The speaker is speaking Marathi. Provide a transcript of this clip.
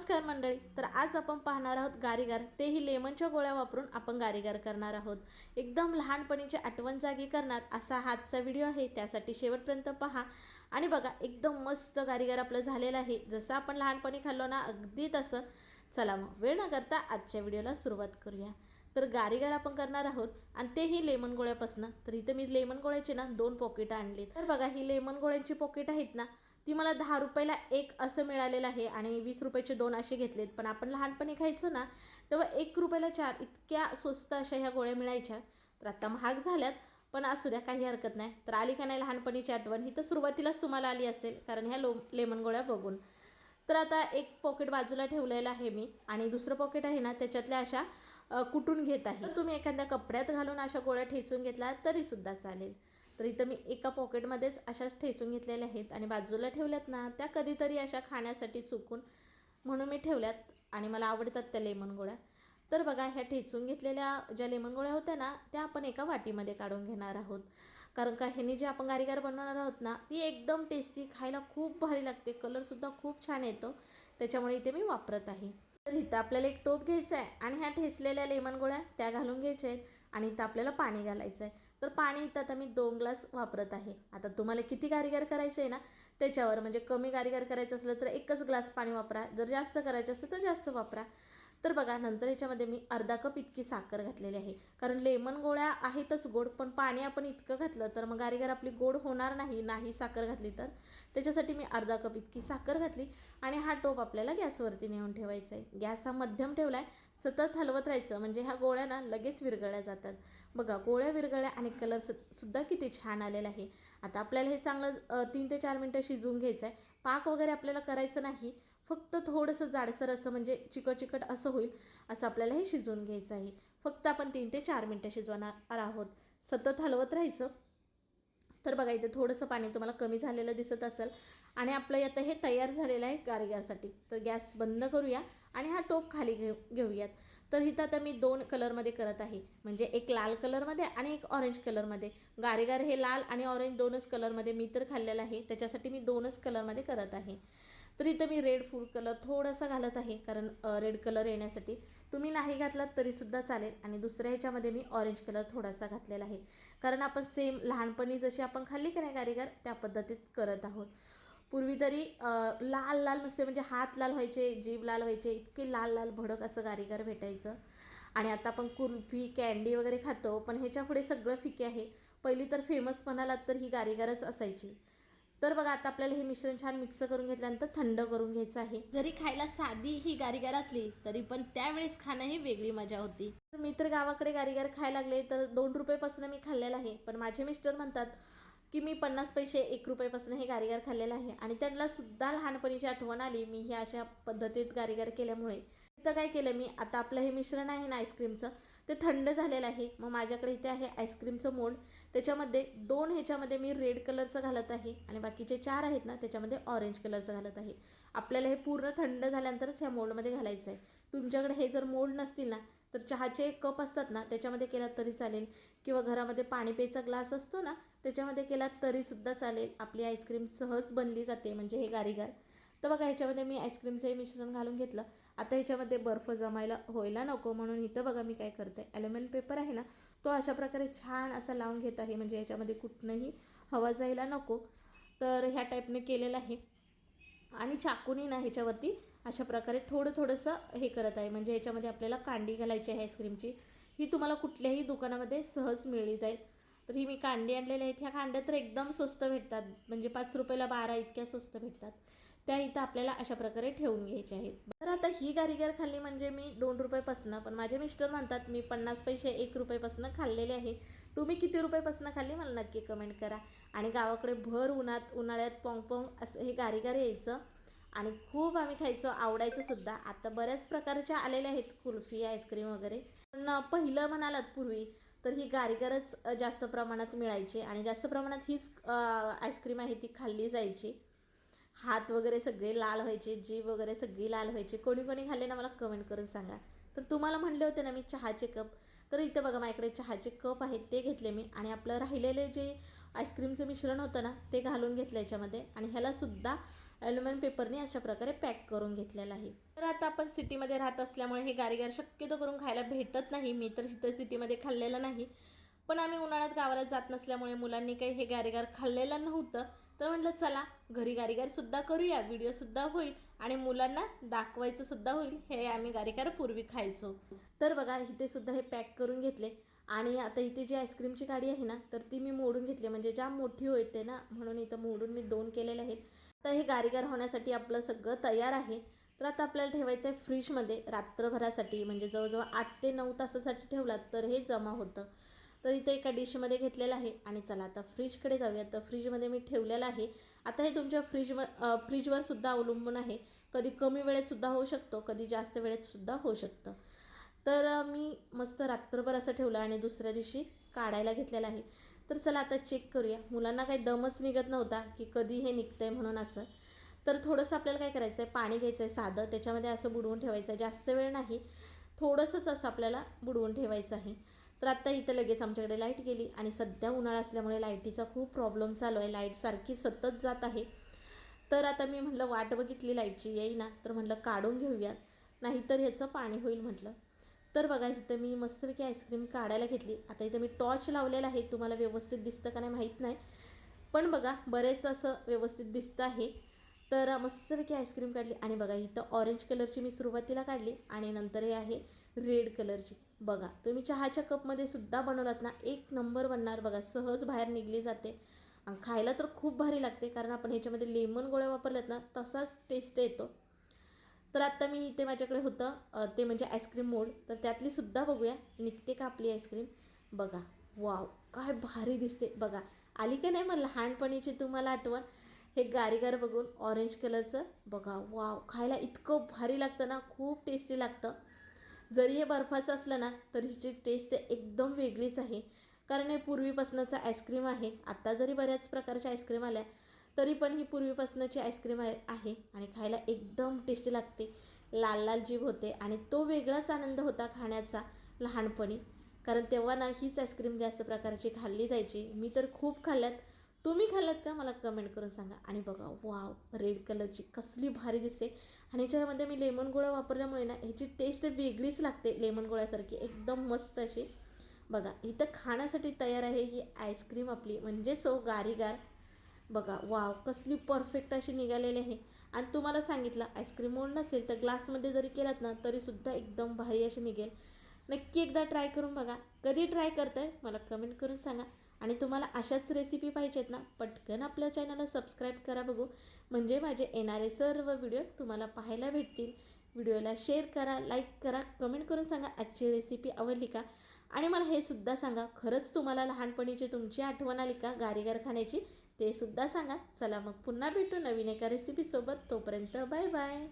नमस्कार मंडळी तर आज आपण पाहणार आहोत गारीगार. तेही लेमनच्या गोळ्या वापरून आपण गारीगार करणार आहोत. एकदम लहानपणीची आठवण जागी करणार असा हा आजचा व्हिडिओ आहे. त्यासाठी शेवटपर्यंत पहा. आणि बघा एकदम मस्त गारीगार आपलं झालेलं आहे. जसं आपण लहानपणी खाल्लो ना अगदी तसं. चला मग वेळ न करता आजच्या व्हिडिओला सुरुवात करूया. तर गारीगार आपण करणार आहोत आणि तेही लेमन गोळ्यापासून. तर इथं मी लेमन गोळ्याची ना दोन पॉकेट आणली तर बघा ही लेमन गोळ्यांची पॉकेट आहेत ना ती मला दहा रुपयाला एक असं मिळालेलं आहे आणि वीस रुपयाचे दोन असे घेतलेत. पण आपण लहानपणी खायचो ना तेव्हा एक रुपयाला चार इतक्या स्वस्त अशा ह्या गोळ्या मिळायच्या. तर आता महाग झाल्यात पण असू द्या काही हरकत नाही. तर आली का नाही लहानपणीची आठवण? ही तर सुरुवातीलाच तुम्हाला आली असेल कारण ह्या लो लेमन गोळ्या बघून. तर आता एक पॉकेट बाजूला ठेवलेलं आहे मी आणि दुसरं पॉकेट आहे ना त्याच्यातल्या अशा कुठून कुटून घेत आहे. तुम्ही एखाद्या कपड्यात घालून अशा गोळ्या ठेचून घेतला तरीसुद्धा चालेल. तर इथं मी एका पॉकेटमध्येच अशाच ठेचून घेतलेल्या आहेत आणि बाजूला ठेवल्यात ना त्या कधीतरी अशा खाण्यासाठी चुकून म्हणून मी ठेवल्यात आणि मला आवडतात त्या लेमन गोळ्या. तर बघा ह्या ठेचून घेतलेल्या ज्या लेमन गोळ्या होत्या ना त्या आपण एका वाटीमध्ये काढून घेणार आहोत. कारण का ह्यांनी जे आपण गारीगार बनवणार आहोत ना ती एकदम टेस्टी खायला खूप भारी लागते. कलरसुद्धा खूप छान येतो. त्याच्यामुळे इथे मी वापरत आहे. तर इथं आपल्याला एक टोप घ्यायचा आहे आणि ह्या ठेचलेल्या लेमन गोळ्या त्या घालून घ्यायच्या आहेत आणि इथं आपल्याला पाणी घालायचं आहे तर पाणी इथं आता मी दोन ग्लास वापरत आहे. आता तुम्हाला किती गारीगार करायचे आहे ना त्याच्यावर म्हणजे कमी गारीगार करायचं असलं तर एकच ग्लास पाणी वापरा. जर जास्त करायचं असेल तर जास्त वापरा. तर बघा नंतर याच्यामध्ये मी अर्धा कप इतकी साखर घातलेली आहे. कारण लेमन गोळ्या आहेतच गोड पण पाणी आपण इतकं घातलं तर मग गारीगार आपली गोड होणार नाही नाही साखर घातली तर. त्याच्यासाठी मी अर्धा कप इतकी साखर घातली आणि हा टोप आपल्याला गॅसवरती नेऊन ठेवायचा आहे. गॅस हा मध्यम ठेवला आहे सतत हलवत राहायचं. म्हणजे ह्या गोळ्या ना लगेच विरघळल्या जातात. बघा गोळ्या विरगळ्या आणि कलर सुद्धा किती छान आलेला आहे. आता आपल्याला हे चांगलं तीन ते चार मिनटं शिजवून घ्यायचं आहे. पाक वगैरे आपल्याला करायचं नाही फक्त थोडंसं जाडसर असं म्हणजे चिकट चिकट असं होईल असं आपल्याला हे शिजवून घ्यायचं आहे. फक्त आपण तीन ते चार मिनटं शिजवणार आहोत. सतत हलवत राहायचं. तर बघा इथे थोडंसं पाणी तुम्हाला कमी झालेलं दिसत असेल आणि आपलं आता हे तयार झालेलं आहे गारग्यासाठी तर गॅस बंद करूया आणि हा टोप खाली घेऊ घेऊयात. तर इथं आता मी दोन कलरमध्ये करत आहे. म्हणजे एक लाल कलरमध्ये आणि एक ऑरेंज कलरमध्ये. गारेगार हे लाल आणि ऑरेंज दोनच कलरमध्ये मी तर खाल्लेलं आहे. त्याच्यासाठी मी दोनच कलरमध्ये करत आहे. तर इथं मी रेड फूड कलर थोडासा घालत आहे कारण रेड कलर येण्यासाठी. तुम्ही नाही घातलात तरीसुद्धा चालेल. आणि दुसऱ्या ह्याच्यामध्ये मी ऑरेंज कलर थोडासा घातलेला आहे. कारण आपण सेम लहानपणी जशी आपण खाल्ली की नाही कारीगर त्या पद्धतीत करत आहोत. पूर्वी तरी लाल लाल नुसते म्हणजे हात लाल व्हायचे जीभ लाल व्हायचे इतके लाल लाल भडक असं गारीगार भेटायचं. आणि आता आपण कुल्फी कॅन्डी वगैरे खातो पण ह्याच्या पुढे सगळं फिके आहे. पहिली तर फेमस म्हणालात तर ही गारीगारच असायची. तर बघा आता आपल्याला हे मिश्रण छान मिक्स करून घेतल्यानंतर थंड करून घ्यायचं आहे. जरी खायला साधी ही गारीगार असली तरी पण त्यावेळेस खाणं ही वेगळी मजा होती. तर मी तर गावाकडे गारीगार खायला लागले तर दोन रुपयेपासून मी खाल्लेलं आहे. पण माझे मिस्टर म्हणतात की मी पन्नास पैसे एक रुपयेपासून हे गारीगार खाल्लेलं आहे. आणि त्यांना सुद्धा लहानपणीची आठवण आली मी ही अशा पद्धतीत गारीगार केल्यामुळे. तर काय केलं मी आता आपलं हे मिश्रण आहे ना आईस्क्रीमचं ते थंड झालेलं आहे. मग माझ्याकडे इथे आहे आईस्क्रीमचं मोल्ड. त्याच्यामध्ये दोन ह्याच्यामध्ये मी रेड कलरचं घालत आहे आणि बाकीचे चार आहेत ना त्याच्यामध्ये ऑरेंज कलरचं घालत आहे. आपल्याला हे पूर्ण थंड झाल्यानंतरच ह्या मोल्डमध्ये घालायचं आहे तुमच्याकडे हे जर मोल्ड नसतील ना तर चहाचे कप असतात ना त्याच्यामध्ये केला तरी चालेल. किंवा घरामध्ये पाणी प्यायचा ग्लास असतो ना त्याच्यामध्ये केला तरीसुद्धा चालेल. आपली आईस्क्रीम सहज बनली जाते म्हणजे हे गारीगार. तर बघा ह्याच्यामध्ये मी आईस्क्रीमचं हे मिश्रण घालून घेतलं. आता ह्याच्यामध्ये बर्फ जमायला व्हायला नको म्हणून इथं बघा मी काय करते. ॲल्युमिनियम पेपर आहे ना तो अशा प्रकारे छान असा लावून घेत आहे. म्हणजे याच्यामध्ये कुठनंही हवा जायला नको. तर ह्या टाईपने केलेलं आहे. आणि चाकूनी ना ह्याच्यावरती अशा प्रकारे थोडं थोडंसं हे करत आहे. म्हणजे ह्याच्यामध्ये आपल्याला कांडी घालायची आहे आईस्क्रीमची ही तुम्हाला कुठल्याही दुकानामध्ये सहज मिळली जाईल. तर ही मी कांडी आणलेल्या आहेत. ह्या कांड्या तर एकदम स्वस्त भेटतात. म्हणजे पाच रुपयाला बारा इतक्या स्वस्त भेटतात. त्या इथं आपल्याला अशा प्रकारे ठेवून घ्यायच्या आहेत. तर आता ही गारीगर खाल्ली म्हणजे मी दोन रुपयेपासनं पण माझे मिस्टर म्हणतात मी पन्नास पैसे एक रुपयेपासनं खाल्लेले आहे तुम्ही किती रुपयेपासनं खाल्ली मला नक्की कमेंट करा. आणि गावाकडे भर उन्हात उन्हाळ्यात पोंग पोंग असं हे गारीगार यायचं. आणि खूप आम्ही खायचो आवडायचं सुद्धा. आता बऱ्याच प्रकारच्या आलेल्या आहेत कुल्फी आईस्क्रीम वगैरे. पण पहिलं म्हणालात पूर्वी तर ही गारीगारच जास्त प्रमाणात मिळायची. आणि जास्त प्रमाणात हीच आईस्क्रीम आहे ती खाल्ली जायची. हात वगैरे सगळे लाल व्हायचे जीभ वगैरे सगळी लाल व्हायची. कोणी कोणी खाल्ले ना मला कमेंट करून सांगा. तर तुम्हाला म्हणले होते ना मी चहाचे कप तर इथं बघा माझ्याकडे चहाचे कप आहेत ते घेतले मी. आणि आपलं राहिलेले जे आईस्क्रीमचं मिश्रण होतं ना ते घालून घेतलं याच्यामध्ये. आणि ह्यालासुद्धा ॲल्युमिनियम पेपरने अशा प्रकारे पॅक करून घेतलेलं आहे. तर आता आपण सिटीमध्ये राहत असल्यामुळे हे गारीगार शक्यतो करून खायला भेटत नाही. मी तर इथं सिटीमध्ये खाल्लेलं नाही. पण आम्ही उन्हाळ्यात गावाला जात नसल्यामुळे मुलांनी काही हे गारीगार खाल्लेलं नव्हतं. तर म्हटलं चला घरी गारीगारसुद्धा करूया व्हिडिओसुद्धा होईल आणि मुलांना दाखवायचं सुद्धा होईल हे आम्ही गारीगार पूर्वी खायचो. तर बघा इथे सुद्धा हे पॅक करून घेतले. आणि आता इथे जी आईस्क्रीमची गाडी आहे ना तर ती मी मोडून घेतली. म्हणजे ज्या मोठी होते ना म्हणून इथं मोडून मी दोन केलेले आहेत. तर हे गारीगार होण्यासाठी आपलं सगळं तयार आहे. तर आता आपल्याला ठेवायचं आहे फ्रीजमध्ये रात्रभरासाठी. म्हणजे जवळजवळ आठ ते नऊ तासासाठी ठेवलात तर हे जमा होतं. तर इथे एका डिशमध्ये घेतलेलं आहे. आणि चला आता फ्रीजकडे जाऊया. तर फ्रीजमध्ये मी ठेवलेलं आहे. आता हे तुमच्या फ्रीज फ्रीजवर सुद्धा अवलंबून आहे. कधी कमी वेळेतसुद्धा होऊ शकतो कधी जास्त वेळेतसुद्धा होऊ शकतं. तर मी मस्त रात्रभर असं ठेवलं आणि दुसऱ्या दिवशी काढायला घेतलेलं आहे. तर चला आता चेक करूया. मुलांना काही दमच निघत नव्हता की कधी हे निघतं आहे म्हणून असं. तर थोडंसं आपल्याला काय करायचं आहे पाणी घ्यायचं आहे साधं. त्याच्यामध्ये असं बुडवून ठेवायचं. आहे जास्त वेळ नाही. थोडंसंच असं आपल्याला बुडवून ठेवायचं आहे. तर आत्ता इथं लगेच आमच्याकडे लाइट गेली आणि सध्या उन्हाळा असल्यामुळे लाईटीचा खूप प्रॉब्लेम चालू आहे. लाइट सारखी सतत जात आहे. तर आता मी म्हटलं वाट बघितली लाईटची येईना. तर म्हटलं काढून घेऊयात. नाहीतर ह्याचं पाणी होईल म्हटलं. तर बघा इथं मी मस्तपैकी आईस्क्रीम काढायला घेतली. आता इथं मी टॉर्च लावलेला आहे. तुम्हाला व्यवस्थित दिसतं का नाही माहीत नाही. पण बघा बरेच असं व्यवस्थित दिसतं आहे. तर मस्तपैकी आईस्क्रीम काढली. आणि बघा इथं ऑरेंज कलरची मी सुरुवातीला काढली आणि नंतर हे आहे रेड कलरची बघा तुम्ही चहाच्या कपमध्ये सुद्धा बनवलात ना एक नंबर बनणार. बघा सहज बाहेर निघली जाते. आणि खायला तर खूप भारी लागते कारण आपण ह्याच्यामध्ये लेमन गोळ्या वापरल्यात ना तसाच टेस्ट येतो. तर आत्ता मी इथे माझ्याकडे होतं ते म्हणजे आईस्क्रीम मोड तर त्यातली सुद्धा बघूया. निघते का आपली आईस्क्रीम बघा वाव काय भारी दिसते. बघा आली का नाही मग लहानपणीची तुम्हाला आठवण? हे गारीगार बघून ऑरेंज कलरचं बघा. वाव खायला इतकं भारी लागतं ना खूप टेस्टी लागतं. जरी हे बर्फाचं असलं ना तरी हिची टेस्ट एकदम वेगळीच आहे. कारण हे पूर्वीपासूनचं आईस्क्रीम आहे. आत्ता जरी बऱ्याच प्रकारच्या आईस्क्रीम आल्या तरी पण ही पूर्वीपासूनची आईस्क्रीम आहे आहे आणि खायला एकदम टेस्टी लागते. लाल लाल जीभ होते आणि तो वेगळाच आनंद होता खाण्याचा लहानपणी. कारण तेव्हा ना हीच आईस्क्रीम जास्त प्रकारची खाल्ली जायची. मी तर खूप खाल्ल्यात. तुम्ही खाल्लात का? मला कमेंट करून सांगा. आणि बघा वाव रेड कलरची कसली भारी दिसते. आणि ह्याच्यामध्ये मी लेमन गोळा वापरल्यामुळे ना ह्याची टेस्ट वेगळीच लागते लेमन गोळ्यासारखी. एकदम मस्त अशी. बघा इथं खाण्यासाठी तयार आहे ही आईस्क्रीम आपली. म्हणजेच हो गारीगार. बघा वाव कसली परफेक्ट अशी निघालेली आहे. आणि तुम्हाला सांगितलं आईस्क्रीम मोड नसेल तर ग्लासमध्ये जरी केलात ना तरीसुद्धा एकदम भारी अशी निघेल. नक्की एकदा ट्राय करून बघा. कधी ट्राय करताय? मला कमेंट करून सांगा. आणि तुम्हाला अशाच रेसिपी पाहिजेत ना पटकन आपल्या चॅनलला सबस्क्राईब करा बघू. म्हणजे माझे येणारे सर्व व्हिडिओ तुम्हाला पाहायला भेटतील. व्हिडिओला शेअर करा लाईक करा कमेंट करून सांगा आजची रेसिपी आवडली का? आणि मला हे सुद्धा सांगा खरंच तुम्हाला लहानपणीची तुमची आठवण आली का गारीगार खाण्याची ते सुद्धा सांगा. चला मग पुन्हा भेटू नवीन एका रेसिपीसोबत तोपर्यंत बाय बाय